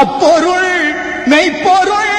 அப்பொருள் மெய்ப்பொருள்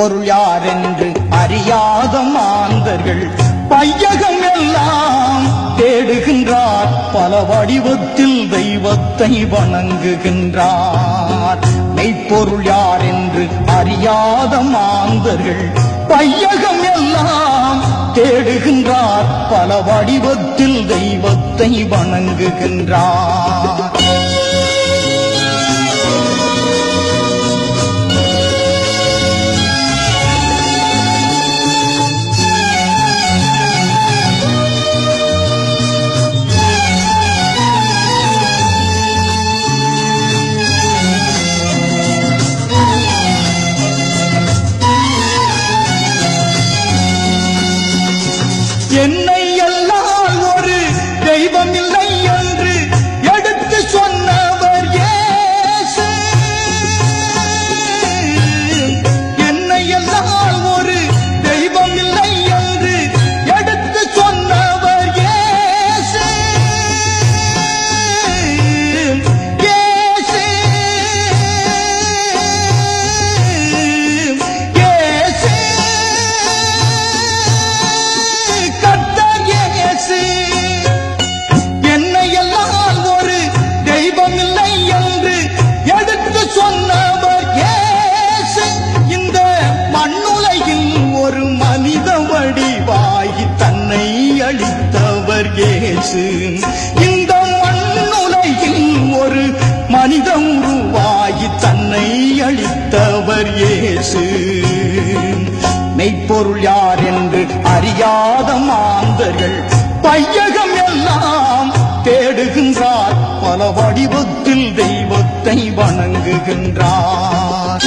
மெய்ப்பொருள் யாரென்று அறியாத மாந்தர்கள். பையகம் எல்லாம் தேடுகின்றார். பல வடிவத்தில் தெய்வத்தை வணங்குகின்றார். மெய்ப்பொருள் யார் என்று அறியாத மாந்தர்கள். பையகம் எல்லாம் தேடுகின்றார். பல வடிவத்தில் தெய்வத்தை வணங்குகின்றார். என்னை பொருள் யார் என்று அறியாத மாந்தர்கள். பையகம் எல்லாம் தேடுகின்றார். பல வடிவத்தில் தெய்வத்தை வணங்குகின்றார்.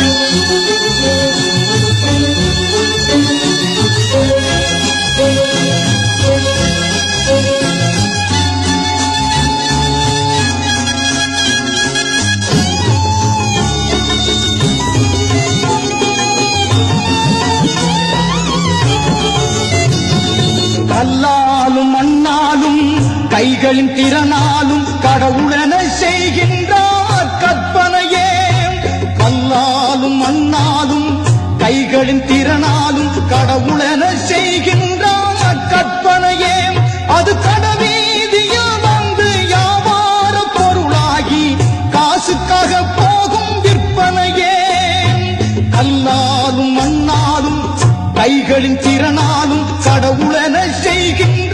கல்லாலும் மண்ணாலும் கைகளின் திறனாலும் கடவுளென செய்கின்றார் கற்பனையே. கல்லாலும் மண்ணாலும் கைகளின் திறனாலும் கடவுளென செய்கின்ற கைகளின் திறனாலும் கடவுளென செய்கின்ற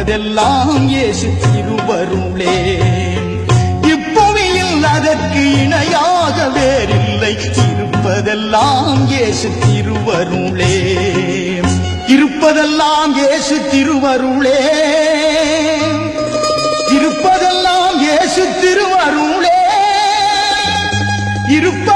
இருப்பதெல்லாம் இயேசு திருவருளே. இப்புவியில் அதற்கு இணையாக வேறில்லை. இருப்பதெல்லாம் இயேசு திருவருளே. இருப்பதெல்லாம் இயேசு திருவருளே. இருப்பதெல்லாம் இயேசு திருவருளே. இருப்ப